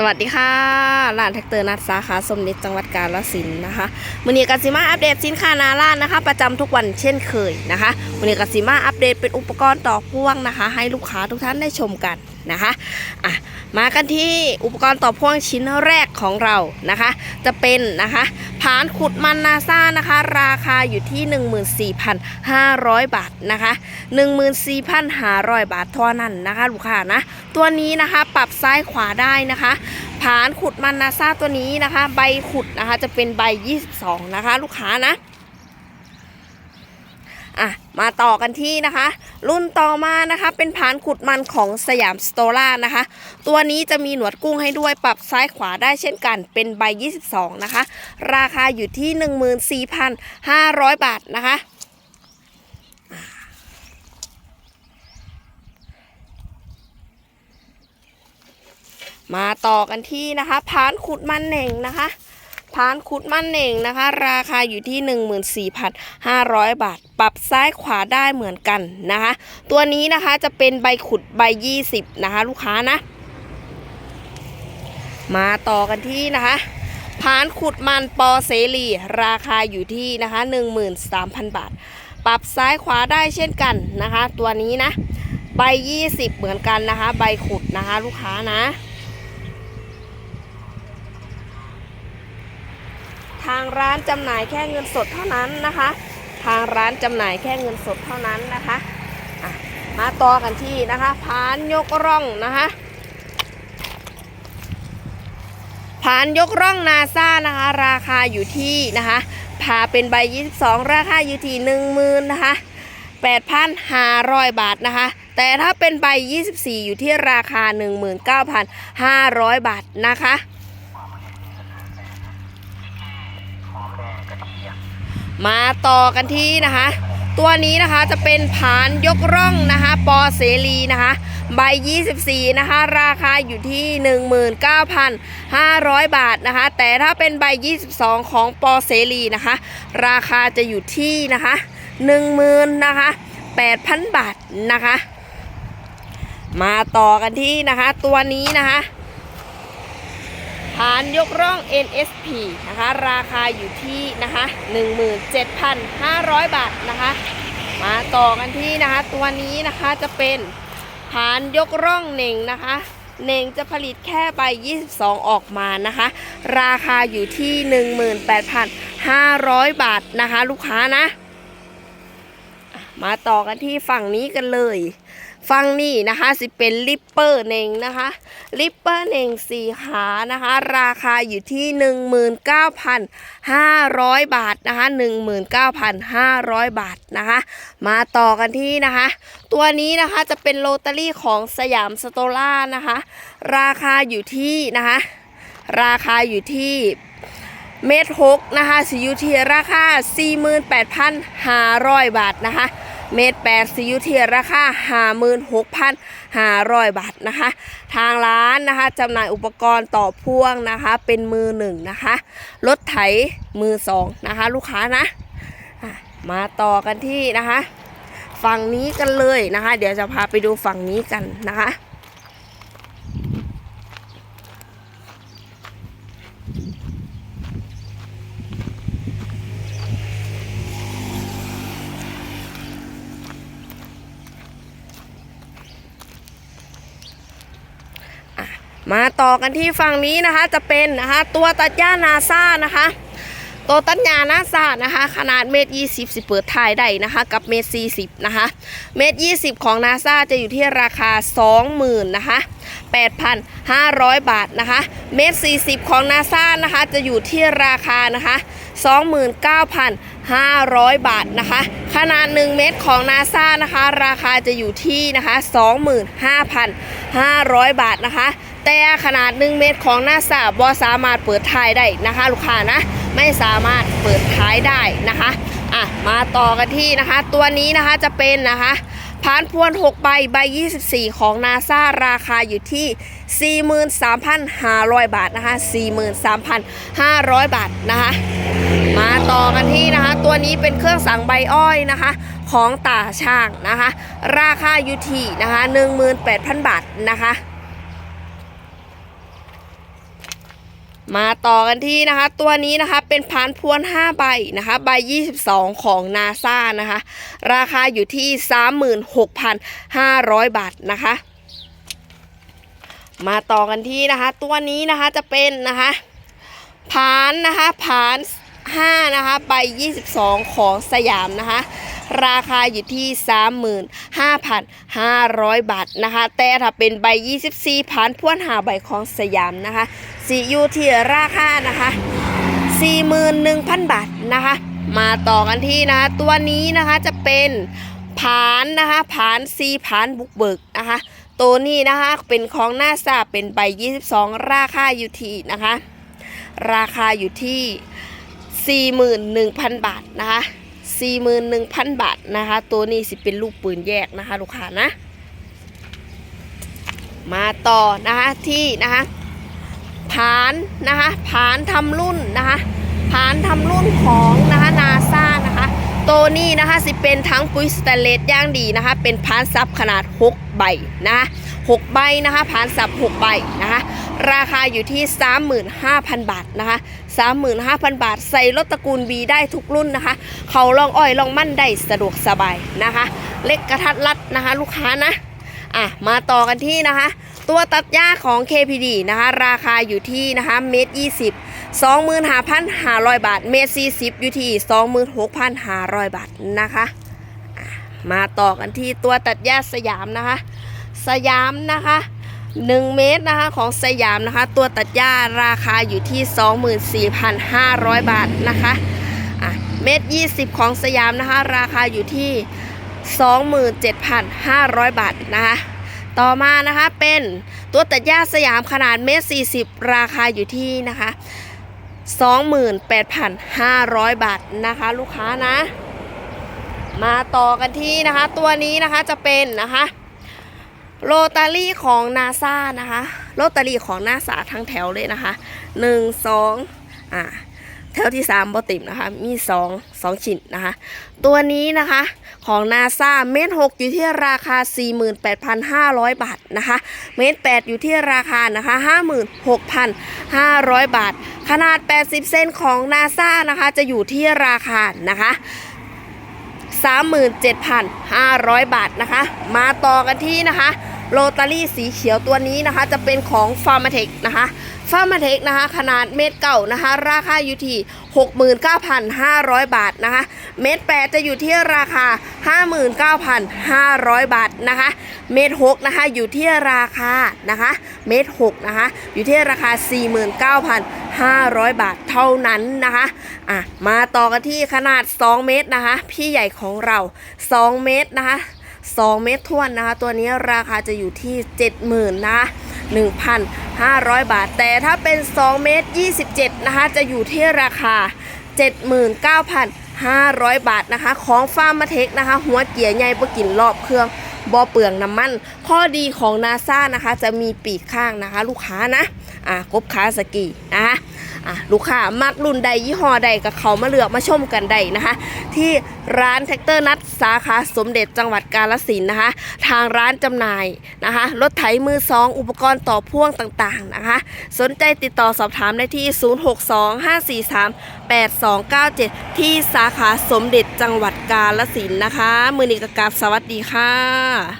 สวัสดีค่ะร้านแท็กเตอร์นัดสาขาสมนิตจังหวัดกาฬสินธุ์นะคะมือนี้กสิมาอัปเดตสินค้านาร้านนะคะ ประจำทุกวันเช่นเคยนะคะมือนี้กสิมาอัปเดตเป็นอุปกรณ์ต่อพ่วงนะคะ ให้ลูกค้าทุกท่านได้ชมกัน นะคะอะมากันที่อุปกรณ์ต่อพ่วงชิ้นแรกของเรานะคะ จะเป็นนะคะผานขุดมันนาซ่านะคะ ราคาอยู่ที่ 14,500 บาทนะคะ 14,500 บาทเท่านั้นนะคะลูกค้านะ ตัวนี้นะคะปรับซ้ายขวาได้นะคะผานขุดมันนาซ่าตัวนี้นะคะ ใบขุดนะคะจะเป็นใบ 22 นะคะ ลูกค้านะ อะมาต่อกันที่นะคะ รุ่นต่อมานะคะเป็นผานขุดมันของสยามสโตล่านะคะ ตัวนี้จะมีหนวดกุ้งให้ด้วยปรับซ้ายขวาได้เช่นกัน เป็นใบ 22 นะคะ ราคาอยู่ที่ 14,500 บาทนะคะมาต่อกันที่นะคะพานขุดมันเหน่งนะคะ พานขุดมันเหน่งนะคะ ราคาอยู่ที่ 14,500 บาท ปรับซ้ายขวาได้เหมือนกันนะคะ ตัวนี้นะคะจะเป็นใบขุดใบ 20 นะคะ ลูกค้านะ มาต่อกันที่นะคะพานขุดมันปอเสรี ราคาอยู่ที่นะคะ 13,000 บาท ปรับซ้ายขวาได้เช่นกันนะคะ ตัวนี้นะ ใบ 20 เหมือนกันนะคะ ใบขุดนะคะ ลูกค้านะ ทางร้านจำหน่ายแค่เงินสดเท่านั้นนะคะ ทางร้านจำหน่ายแค่เงินสดเท่านั้นนะคะมาต่อกันที่นะคะพานยกร่องนะคะพานยกร่องนาซานะคะ ราคาอยู่ที่นะคะพาเป็นใบ 22 ราคาอยู่ที่10,000นะคะ8,500 บาทนะคะ แต่ถ้าเป็นใบ 24 อยู่ที่ราคา 19,500 บาทนะคะ มาต่อกันที่นะคะ ตัวนี้นะคะจะเป็นผานยกร่องนะคะ ปอเสรีนะคะ ใบ 24 นะคะ ราคาอยู่ที่ 19,500 บาทนะคะ แต่ถ้าเป็นใบ 22 ของปอเสรีนะคะ ราคาจะอยู่ที่นะคะ10,000นะคะ8,000 บาทนะคะ มาต่อกันที่นะคะ ตัวนี้นะคะ ฐานยกร่อง NSP นะคะ ราคาอยู่ที่นะคะ 17,500 บาทนะคะ มาต่อกันที่นะคะ ตัวนี้นะคะจะเป็นฐานยกร่องเน่งนะคะเน่งจะผลิตแค่ใบ 22 ออกมานะคะ ราคาอยู่ที่ 18,500 บาทนะคะ ลูกค้านะ มาต่อกันที่ฝั่งนี้กันเลย ฟังนี่นะคะสิเป็นลิปเปอร์เน่งนะคะลิปเปอร์เน่งสีขานะคะ ราคาอยู่ที่ 19,500 บาทนะคะ 19,500 บาทนะคะ มาต่อกันที่นะคะ ตัวนี้นะคะจะเป็นโรตารี่ของสยามสโตล่านะคะ ราคาอยู่ที่นะคะ ราคาอยู่ที่เมตรหกนะคะสิอยูที่ราคา 48,500 บาทนะคะ เมตรแปดสิอยูที่ราคา56,500บาทนะคะ ทางร้านนะคะจำหน่ายอุปกรณ์ต่อพ่วงนะคะ เป็นมือหนึ่งนะคะรถไถมือสองนะคะ ลูกค้านะมาต่อกันที่นะคะ ฝั่งนี้กันเลยนะคะ เดี๋ยวจะพาไปดูฝั่งนี้กันนะคะ มาต่อกันที่ฝั่งนี้นะคะจะเป็นนะคะตัวตัดหญ้านาซานะคะตัวตัดหญ้านาซานะคะ ขนาดเมตรยี่สิบสิเปิดถ่ายได้นะคะ กับเมตรสี่สิบนะคะเมตรยี่สิบของนาซาจะอยู่ที่ราคาสองหมื่นนะคะแปดพันห้าร้อยบาทนะคะเมตรสี่สิบของนาซานะคะจะอยู่ที่ราคานะคะสองหมื่นเก้าพันห้าร้อยบาทนะคะ ขนาดหนึ่งเมตรของนาซานะคะ ราคาจะอยู่ที่นะคะสองหมื่นห้าพันห้าร้อยบาทนะคะ แต่ขนาด 1 เมตรของหน้าสาบอสามารถเปิดท้ายได้นะคะ ลูกค้านะ ไม่สามารถเปิดท้ายได้นะคะอะมาต่อกันที่นะคะ ตัวนี้นะคะจะเป็นนะคะพานพวน6ใบใบ 24 ของนาซาราคาอยู่ที่ 43,500 บาทนะคะ 43,500 บาทนะคะ มาต่อกันที่นะคะ ตัวนี้เป็นเครื่องสั่งใบอ้อยนะคะของตาช่างนะคะ ราคาอยู่ที่นะคะ 18,000 บาทนะคะ มาต่อกันที่นะคะ ตัวนี้นะคะเป็นพานพวน 5 ใบนะคะใบ 22 ของนาซานะคะ ราคาอยู่ที่ 36,500 บาทนะคะ มาต่อกันที่นะคะ ตัวนี้นะคะจะเป็นนะคะผานนะคะผาน5นะคะใบ 22 ของสยามนะคะ ราคาอยู่ที่ 35,500 บาทนะคะ แต่ถ้าเป็นใบ 24ผ่านพ่วนหาใบของสยามนะคะสีอยู่ที่ราคานะคะ 41,000 บาทนะคะ มาต่อกันที่นะคะตัวนี้นะคะจะเป็นผานนะคะผานซีผานบุกเบิกนะคะตัวนี้นะคะเป็นของหน้าซาเป็นใบ 22 ราคาอยู่ที่นะคะ ราคาอยู่ที่ 41,000 บาทนะคะ 41,000 บาทนะคะ ตัวนี้สิเป็นลูกปืนแยกนะคะ ลูกค้านะ มาต่อนะคะที่นะคะผานนะคะผานทำรุ่นนะคะผานทำรุ่นของนะคะนาซานะคะตัวนี้นะคะสิเป็นทั้งปุ๋ยสแตเลสย่างดีนะคะ เป็นพานซับขนาด 6 ใบนะคะ6ใบนะคะพานซับ 6 ใบนะคะราคาอยู่ที่ 35,000 บาทนะคะ 35,000 บาท ใส่รถตระกูล B ได้ทุกรุ่นนะคะ เขาลองอ้อยลองมั่นได้สะดวกสบายนะคะ เล็กกระทัดรัดนะคะ ลูกค้านะอะมาต่อกันที่นะคะ ตัวตัดหญ้าของ KPD นะคะ ราคาอยู่ที่นะคะเมตรยี่สิบสองหมื่นห้าพันห้าร้อยบาท เมตรสี่สิบอยู่ที่สองหมื่นหกพันห้าร้อยบาทนะคะอะมาต่อกันที่ตัวตัดหญ้าสยามนะคะ สยามนะคะ 1 เมตรนะคะของสยามนะคะ ตัวตัดหญ้าราคาอยู่ที่ 24,500 บาทนะคะอะเมตร 20 ของสยามนะคะ ราคาอยู่ที่ 27,500 บาทนะคะต่อมานะคะเป็นตัวตัดหญ้าสยามขนาดเมตร 40 ราคาอยู่ที่นะคะ 28,500 บาทนะคะลูกค้านะ มาต่อกันที่นะคะ ตัวนี้นะคะจะเป็นนะคะ โรตารี่ของนาซานะคะ โรตารี่ของนาซาทั้งแถวเลยนะคะหนึ่งสองอ่าแถวที่3บอติมนะคะ มี2 2ชิ้นนะคะ ตัวนี้นะคะของนาซาเมตร6อยู่ที่ราคา 48,500 บาทนะคะ เมตร8อยู่ที่ราคานะคะ 56,500 บาท ขนาด 80 เซนของนาซานะคะจะอยู่ที่ราคานะคะ37,500 บาทนะคะ มาต่อกันที่นะคะ โรตารี่สีเขียวตัวนี้นะคะ จะเป็นของฟาร์มาเทคนะคะฟาร์มาเทคนะคะ ขนาดเม็ดเก่านะคะ ราคาอยู่ที่ 69,500 บาทนะคะ เม็ดแปดจะอยู่ที่ราคา 59,500 บาทนะคะ เม็ดหกนะคะอยู่ที่ราคานะคะ เม็ดหกนะคะ อยู่ที่ราคา 49,500 บาทเท่านั้นนะคะอะมาต่อกันที่ขนาด 2 เมตรนะคะ พี่ใหญ่ของเรา 2 เมตรนะคะ 2 เมตรท้วนนะคะ ตัวนี้ราคาจะอยู่ที่ 70,000นะ1,500 บาท แต่ถ้าเป็น 2 เมตร27 นะคะ จะอยู่ที่ราคา 79,500 บาทนะคะ ของฟาร์มาเทคนะคะ หัวเกียร์ใหญ่ประกินรอบเครื่องบอเปลืองน้ำมัน ข้อดีของนาซานะคะ จะมีปีกข้างนะคะ ลูกค้านะ อะกบขาสกีนะคะอะลูกค้ามักรุ่นใดยี่ห้อใดกับเขามาเลือกมาชมกันได้นะคะ ที่ร้านแท็กเตอร์นัดสาขาสมเด็จจังหวัดกาลสินนะคะ ทางร้านจำหน่ายนะคะรถไถมือสองอุปกรณ์ต่อพ่วงต่างๆนะคะ สนใจติดต่อสอบถามได้ที่ 0625438297 ที่สาขาสมเด็จจังหวัดกาลสินนะคะ มือนีกกราบสวัสดีค่ะ